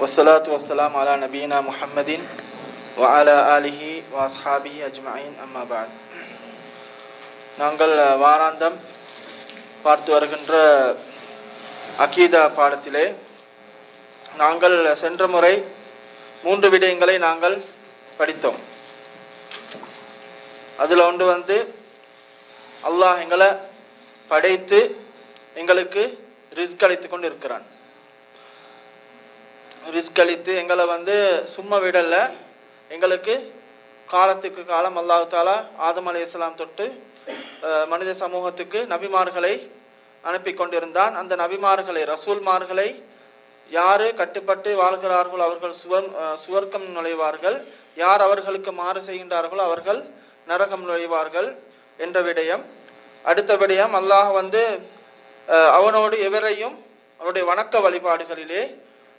வசலாத்து வசலாம் அலா நபீனா முஹம்மதின் வஅலா ஆலிஹி வாஸ்ஹாபி அஜ்மாயின் அம்மாபாத் நாங்கள் வாராந்தம் பார்த்து வருகின்ற அகீதா பாடத்திலே நாங்கள் சென்ற முறை மூன்று விடயங்களை நாங்கள் படித்தோம். அதில் ஒன்று வந்து அல்லாஹ் எங்களை படைத்து எங்களுக்கு ரிஸ்க் அளித்து கொண்டு இருக்கிறான் ரிஸ்க் அளித்து எங்களை வந்து சும்மா விடலை. எங்களுக்கு காலத்துக்கு காலம் அல்லாஹு தாலா ஆதம் அலி இஸ்லாம் தொட்டு மனித சமூகத்துக்கு நபிமார்களை அனுப்பி கொண்டிருந்தான். அந்த நபிமார்களை ரசூல்மார்களை யாரு கட்டுப்பட்டு வாழ்கிறார்களோ அவர்கள் சுவர் சுவர்க்கம் நுழைவார்கள். யார் அவர்களுக்கு மாறு செய்கின்றார்களோ அவர்கள் நரகம் நுழைவார்கள் என்ற விடயம். அடுத்த விடயம் அல்லாஹ் வந்து அவனோடு எவரையும் அவருடைய வணக்க வழிபாடுகளிலே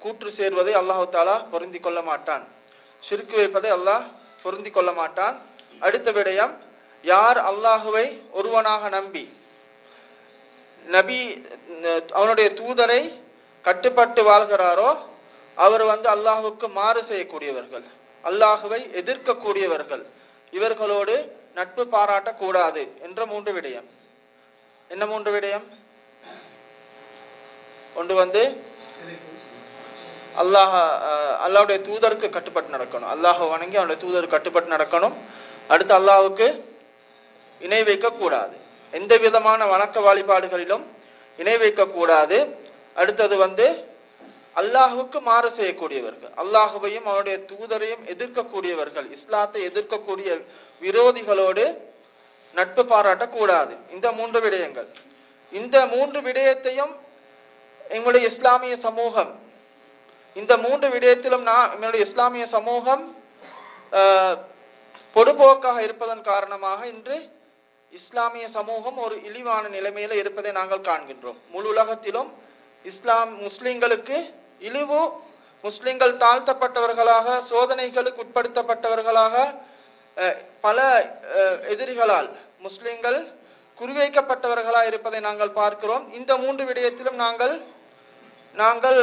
கூற்று சேர்வதை அல்லாஹு தாலா பொருந்தி கொள்ள மாட்டான். சிறுக்கு வைப்பதை அல்லாஹ் பொருந்தி கொள்ள மாட்டான். அடுத்த விடயம் யார் அல்லாஹுவை ஒருவனாக நம்பி நபி அவனுடைய தூதரை கட்டுப்பட்டு வாழ்கிறாரோ அவர் வந்து அல்லாஹுக்கு மாறு செய்யக்கூடியவர்கள் அல்லாஹுவை எதிர்க்கக்கூடியவர்கள் இவர்களோடு நட்பு பாராட்டக்கூடாது என்ற மூன்று விடயம். என்ன மூன்று விடயம்? ஒன்று வந்து அல்லாஹ் அல்லாவுடைய தூதருக்கு கட்டுப்பட்டு நடக்கணும். அல்லாஹ் வணங்கி அவனுடைய தூதருக்கு கட்டுப்பட்டு நடக்கணும். அடுத்து அல்லாஹுக்கு இணை வைக்கக்கூடாது. எந்த விதமான வணக்க வழிபாடுகளிலும் இணை வைக்கக்கூடாது. அடுத்தது வந்து அல்லாஹுக்கு மாறு செய்யக்கூடியவர்கள். அல்லாஹுவையும் அவனுடைய தூதரையும் எதிர்க்கக்கூடியவர்கள். இஸ்லாத்தை எதிர்க்கக்கூடிய விரோதிகளோடு நட்பு பாராட்டக்கூடாது. இந்த மூன்று விடயங்கள். இந்த மூன்று விடயத்தையும் எங்களுடைய இஸ்லாமிய சமூகம் இந்த மூன்று விடயத்திலும் நான் எங்களுடைய இஸ்லாமிய சமூகம் பொதுபோக்காக பொடுபோக்காக இருப்பதன் காரணமாக இன்று இஸ்லாமிய சமூகம் ஒரு இழிவான நிலைமையில இருப்பதை நாங்கள் காண்கின்றோம். முழு உலகத்திலும் இஸ்லாம் முஸ்லிம்களுக்கு இழிவு முஸ்லிம்கள் தாழ்த்தப்பட்டவர்களாக சோதனைகளுக்கு உட்படுத்தப்பட்டவர்களாக பல எதிரிகளால் முஸ்லிம்கள் குறிவைக்கப்பட்டவர்களாக இருப்பதை நாங்கள் பார்க்கிறோம். இந்த மூன்று விடயத்திலும் நாங்கள் நாங்கள்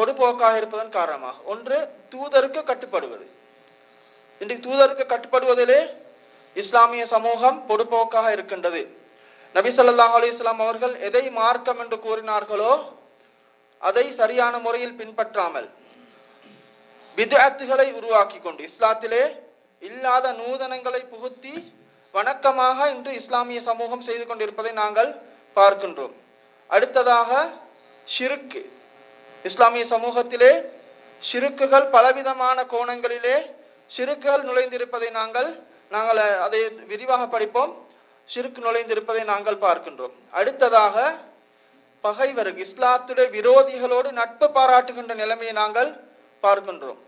பொடுபோக்காக இருப்பதன் காரணமாக. ஒன்று தூதருக்கு கட்டுப்படுவது. இன்றைக்கு தூதருக்கு கட்டுப்படுவதிலே இஸ்லாமிய சமூகம் பொடுபோக்காக இருக்கின்றது. நபி சொல்லாஹ் அலைஹி அவர்கள் எதை மார்க்கம் என்று கூறினார்களோ அதை சரியான முறையில் பின்பற்றாமல் பித்அத்துகளை உருவாக்கி கொண்டு இஸ்லாத்திலே இல்லாத நூதனங்களை புகுத்தி வணக்கமாக இன்று இஸ்லாமிய சமூகம் செய்து கொண்டிருப்பதை நாங்கள் பார்க்கின்றோம். அடுத்ததாக ஷிருக்கு. இஸ்லாமிய சமூகத்திலே சிறுக்குகள் பலவிதமான கோணங்களிலே சிறுக்குகள் நுழைந்திருப்பதை நாங்கள் நாங்கள் அதை விரிவாக படிப்போம். சிறுக்கு நுழைந்திருப்பதை நாங்கள் பார்க்கின்றோம். அடுத்ததாக பகைவர்கள் இஸ்லாத்துடைய விரோதிகளோடு நட்பு பாராட்டுகின்ற நிலைமையை நாங்கள் பார்க்கின்றோம்.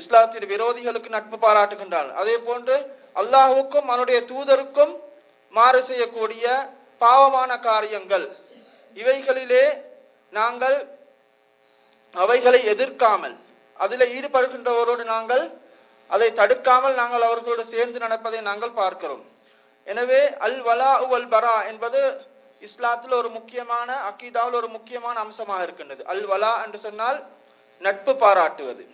இஸ்லாத்தின் விரோதிகளுக்கு நட்பு பாராட்டுகின்றார்கள். அதே போன்று அல்லாஹுக்கும் அவனுடைய தூதருக்கும் மாறு செய்யக்கூடிய பாவமான காரியங்கள் இவைகளிலே நாங்கள் அவைகளை எதிர்க்காமல் அதில் ஈடுபடுகின்றவரோடு நாங்கள் அதை தடுக்காமல் நாங்கள் அவர்களோடு சேர்ந்து நடப்பதை நாங்கள் பார்க்கிறோம். எனவே அல் வலா அல் பரா என்பது இஸ்லாத்தில் ஒரு முக்கியமான அக்கீதாவில் ஒரு முக்கியமான அம்சமாக இருக்கின்றது. அல் வலா என்று சொன்னால் நட்பு பாராட்டுவது.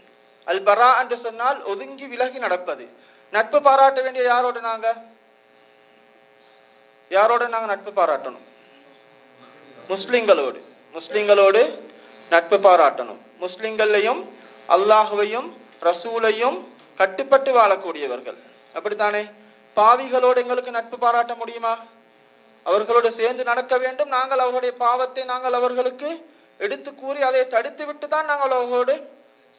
அல் பரா என்று சொன்னால் ஒதுங்கி விலகி நடப்பது. நட்பு பாராட்ட வேண்டிய யாரோடு நாங்க? யாரோட நாங்க நட்பு பாராட்டணும்? முஸ்லிம்களோடு. முஸ்லிம்களோடு நட்பு பாராட்டணும். முஸ்லிம்கள்லையும் அல்லாஹுவையும் ரசூலையும் கட்டுப்பட்டு வாழக்கூடியவர்கள். அப்படித்தானே? பாவிகளோடு எங்களுக்கு நட்பு பாராட்ட முடியுமா? அவர்களோடு சேர்ந்து நடக்க வேண்டும். நாங்கள் அவர்களுடைய பாவத்தை நாங்கள் அவர்களுக்கு எடுத்து கூறி அதை தடுத்து விட்டு தான் நாங்கள் அவர்களோடு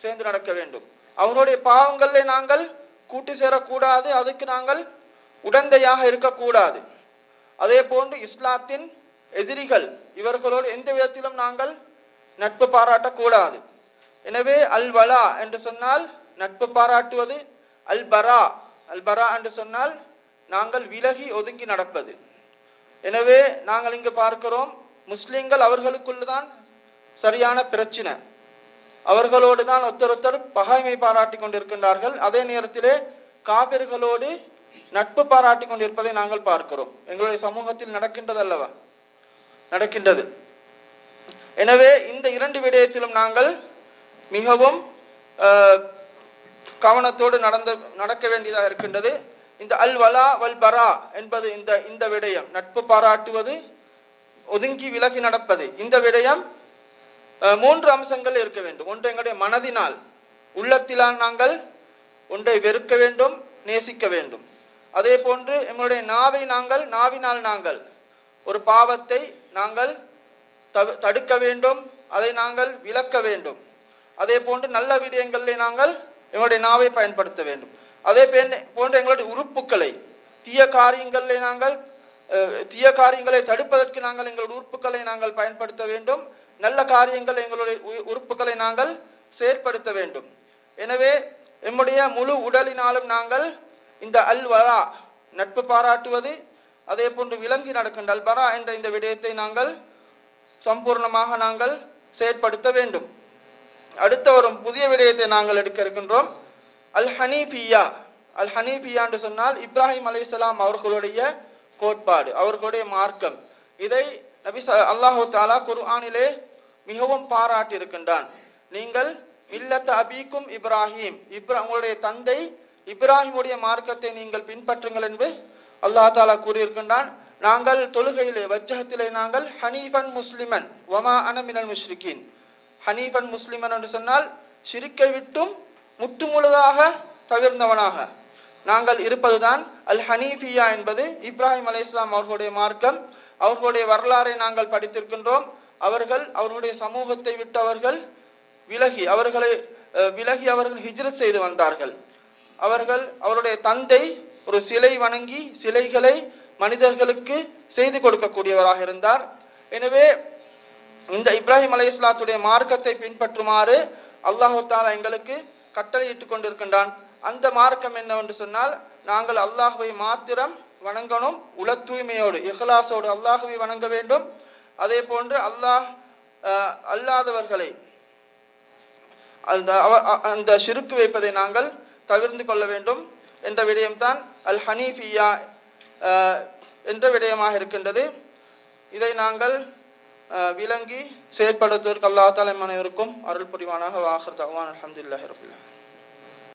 சேர்ந்து நடக்க வேண்டும். அவர்களுடைய பாவங்களை நாங்கள் கூட்டி சேரக்கூடாது. அதுக்கு நாங்கள் உடந்தையாக இருக்கக்கூடாது. அதே போன்று இஸ்லாத்தின் எதிரிகள் இவர்களோடு எந்த விதத்திலும் நாங்கள் நட்பு பாராட்டக்கூடாது. எனவே அல் வலா என்று சொன்னால் நட்பு பாராட்டுவது அல் பரா அல் பரா என்று சொன்னால் நாங்கள் விலகி ஒதுங்கி நடப்பது. எனவே நாங்கள் இங்கு பார்க்கிறோம் முஸ்லிம்கள் அவர்களுக்குள்ளுதான் சரியான பிரச்சனை. அவர்களோடு தான் ஒருத்தர் பகைமை பாராட்டி கொண்டிருக்கின்றார்கள். அதே நேரத்திலே காவிர்களோடு நட்பு பாராட்டி கொண்டிருப்பதை நாங்கள் பார்க்கிறோம். எங்களுடைய சமூகத்தில் நடக்கின்றது அல்லவா நடக்கின்றது. எனவே இந்த இரண்டு விடயத்திலும் நாங்கள் மிகவும் கவனத்தோடு நடந்த நடக்க வேண்டியதாக இருக்கின்றது. இந்த அல் வலா வல் பரா என்பது இந்த இந்த விடயம். நட்பு பாராட்டுவது ஒதுங்கி விலகி நடப்பது. இந்த விடயம் மூன்று அம்சங்கள் இருக்க வேண்டும். ஒன்று எங்களுடைய மனதினால் உள்ளத்திலால் நாங்கள் ஒன்றை வெறுக்க வேண்டும் நேசிக்க வேண்டும். அதே போன்று எங்களுடைய நாவை நாங்கள் நாவினால் நாங்கள் ஒரு பாவத்தை நாங்கள் தடுக்க வேண்டும் அதை நாங்கள் விளக்க வேண்டும். அதே போன்று நல்ல விடயங்களில் நாங்கள் எங்களுடைய நாவை பயன்படுத்த வேண்டும். அதே போன்று எங்களுடைய உறுப்புக்களை தீய காரியங்களில் நாங்கள் தீய காரியங்களை தடுப்பதற்கு நாங்கள் எங்களுடைய உறுப்புகளை நாங்கள் பயன்படுத்த வேண்டும். நல்ல காரியங்கள் எங்களுடைய உ- நாங்கள் செயற்படுத்த வேண்டும். எனவே எம்முடைய முழு உடலினாலும் நாங்கள் இந்த அல்வரா நட்பு பாராட்டுவது அதே போன்று விளங்கி நடக்கின்ற பரா என்ற இந்த விடயத்தை நாங்கள் சம்பூர்ணமாக நாங்கள் செயற்படுத்த வேண்டும். அடுத்த ஒரு புதிய விடயத்தை நாங்கள் எடுக்க இருக்கின்றோம். அல் ஹனீபியா அல் ஹனீபியா என்று சொன்னால் இப்ராஹிம் அலிசலாம் அவர்களுடைய கோட்பாடு அவர்களுடைய மார்க்கம். இதை நபி அல்லாஹு தாலா குர்ஆனிலே மிகவும் பாராட்டி இருக்கின்றான். நீங்கள் மில்லத்த அபீக்கும் இப்ராஹிம் இப்ரா உங்களுடைய தந்தை இப்ராஹிமுடைய மார்க்கத்தை நீங்கள் பின்பற்றுங்கள் என்று அல்லாஹ் தாலா கூறியிருக்கின்றான் நாங்கள் தொழுகையிலே வஜ்ஜகத்திலே நாங்கள் ஹனீஃபன் முஸ்லிமன் வமா அனமினல் மினல் ஹனீஃபன் முஸ்லிமன் என்று சொன்னால் சிரிக்கை விட்டும் முற்று முழுதாக தவிர்ந்தவனாக. நாங்கள் இருப்பதுதான் அல் ஹனீஃபியா என்பது இப்ராஹிம் அலைஹிஸ்ஸலாம் அவர்களுடைய மார்க்கம். அவர்களுடைய வரலாறை நாங்கள் படித்திருக்கின்றோம். அவர்கள் அவர்களுடைய சமூகத்தை விட்டு அவர்கள் விலகி அவர்களை விலகி அவர்கள் ஹிஜ்ரத் செய்து வந்தார்கள். அவர்கள் அவருடைய தந்தை ஒரு சிலை வணங்கி சிலைகளை மனிதர்களுக்கு செய்து கொடுக்கக்கூடியவராக இருந்தார். எனவே இந்த இப்ராஹிம் அலைஹிஸ்ஸலாத்துடைய மார்க்கத்தை பின்பற்றுமாறு அல்லாஹு தாலா எங்களுக்கு கட்டளையிட்டுக் கொண்டிருக்கின்றான். அந்த மார்க்கம் என்னவென்று சொன்னால் நாங்கள் அல்லாஹுவை மாத்திரம் வணங்கணும் உல தூய்மையோடு இஹ்லாசோடு அல்லாஹுவை வணங்க வேண்டும். அதே போன்று அல்லாஹ் அல்லாதவர்களை அந்த அந்த சிறுக்கு வைப்பதை நாங்கள் தவிர்ந்து கொள்ள வேண்டும். என்ற விடயம்தான் அல் ஹனீஃபியா என்ற விடயமாக இருக்கின்றது. இதை நாங்கள் விளங்கி செயற்படுத்துவதற்கு அல்லாஹ் தாலை அனைவருக்கும் அருள் புரிவானாக. வாஹர் தவான் அலமதுல்லாஹ் ரபுல்லா